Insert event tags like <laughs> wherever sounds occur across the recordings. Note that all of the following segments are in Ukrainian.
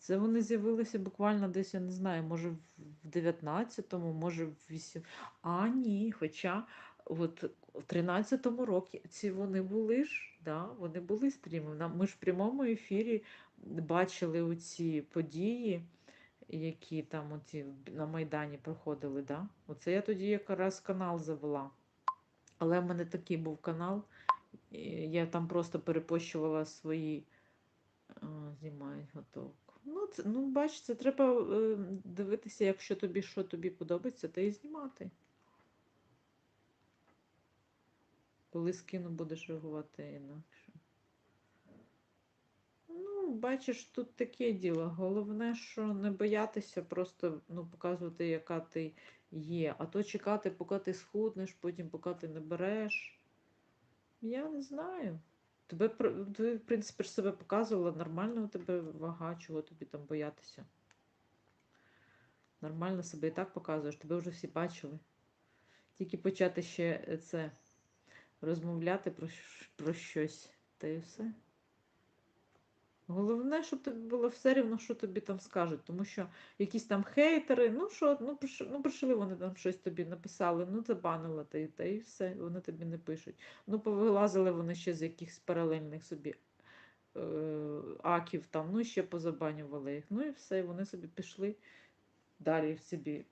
Це вони з'явилися буквально десь, я не знаю, може в 19-му, може в 8. А, ні, хоча от в 13-му році вони були ж, да, вони були стріми. Ми ж в прямому ефірі бачили оці події, які там оці на Майдані проходили. Да? Оце я тоді якраз канал завела. Але в мене такий був канал. Я там просто перепощувала свої. Знімають готовку. Ну, це, ну, бач, треба е, дивитися, якщо тобі що тобі подобається, то і знімати. Коли скину, будеш реагувати інакше. Ну, бачиш, тут таке діло. Головне, що не боятися, просто ну, показувати, яка ти є. А то чекати, поки ти схуднеш, потім поки ти не береш. Я не знаю. Тебе, ти, в принципі, себе показувала, нормально у тебе вага, чого тобі там боятися. Нормально себе і так показуєш, тебе вже всі бачили. Тільки почати ще е, це розмовляти про, про щось, та й все. Головне, щоб тобі було все рівно, що тобі там скажуть, тому що якісь там хейтери, ну що, ну прийшли, ну прийшли вони там щось тобі написали, ну забанила та, та і все, вони тобі не пишуть. Ну, повилазили вони ще з якихось паралельних собі е, аків там, ну ще позабанювали їх. Ну і все, і вони собі пішли далі собі.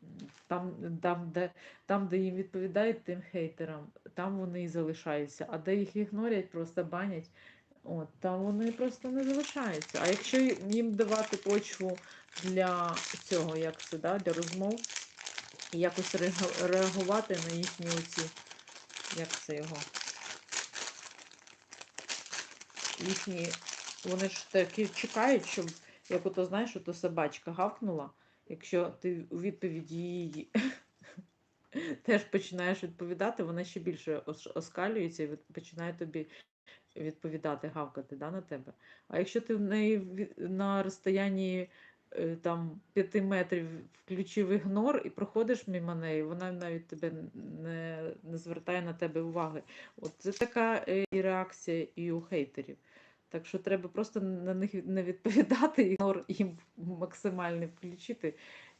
Там, там, де, там, де їм відповідають тим хейтерам, там вони і залишаються. А де їх ігнорять, просто банять, от, там вони просто не залишаються. А якщо їм давати почву для цього, як це, да, для розмов, і якось реагувати на їхні оці, як це його, їхні, вони ж таки чекають, щоб, як ото знаєш, ото собачка гавкнула, якщо ти у відповіді її <laughs> теж починаєш відповідати, вона ще більше оскалюється і починає тобі відповідати, гавкати да, на тебе. А якщо ти в неї на розстоянні е, там 5 метрів включив ігнор і проходиш мимо неї, вона навіть тебе не, не звертає на тебе уваги. От це така е, і реакція і у хейтерів. Так що треба просто на них не відповідати, <laughs> ігнор їм максимально включити.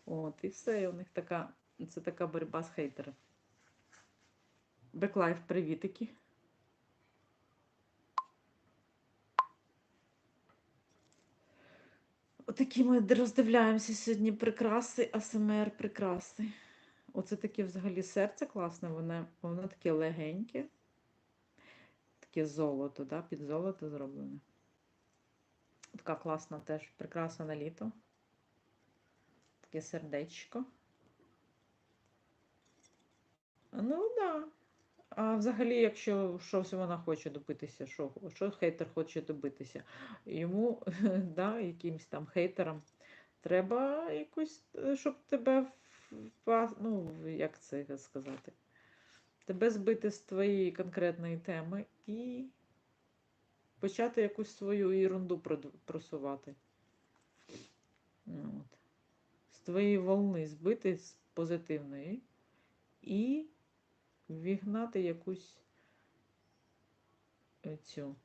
От, і все, і у них така, це така боротьба з хейтером. Беклайф, привітики. Отакі ми роздивляємося сьогодні прикраси, АСМР прикраси. Оце таке взагалі серце класне, воно, воно таке легеньке, таке золото, да? під золото зроблене. Така класна теж прикраса на літо. Таке сердечко. Ну. Да. А взагалі, якщо щось вона хоче добитися, що, що хейтер хоче добитися, йому, <laughs> да, якимсь там хейтерам, треба якусь, е, щоб тебе ну, як це сказати, тебе збити з твоєї конкретної теми і почати якусь свою ерунду просувати. От. З твоєї волни збити з позитивної і вігнати якусь е, цю.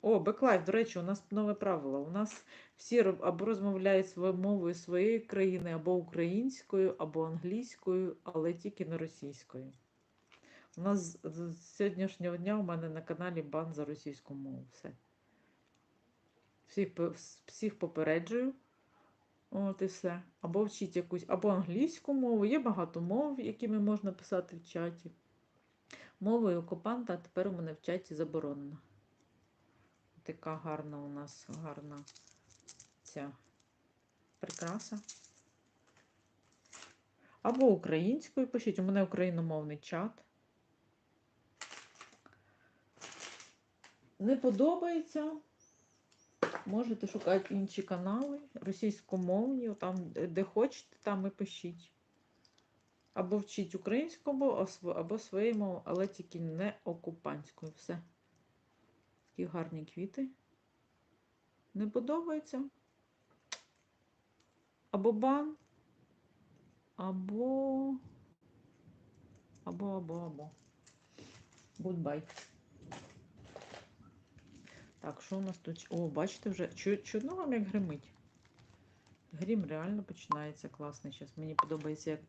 О, беклайф, до речі, у нас нове правило. У нас всі або розмовляють своєю мовою своєї країни, або українською, або англійською, але тільки не російською. У нас з сьогоднішнього дня у мене на каналі бан за російську мову. Все. Всіх, всіх попереджую. От і все. Або вчіть якусь, або англійську мову. Є багато мов, якими можна писати в чаті. Мовою окупанта тепер у мене в чаті заборонено. Така гарна у нас гарна ця прикраса. Або українською пишіть. У мене україномовний чат. Не подобається. Можете шукати інші канали, російськомовні, там, де хочете, там і пишіть. Або вчіть українську мову, або своєю мовою, але тільки не окупантською. Все. Такі гарні квіти. Не подобається. Або бан, або. Або, або, або. Goodbye. Так, що у нас тут? О, бачите вже, чудно вам як гримить. Грім реально починається класний. Зараз мені подобається, як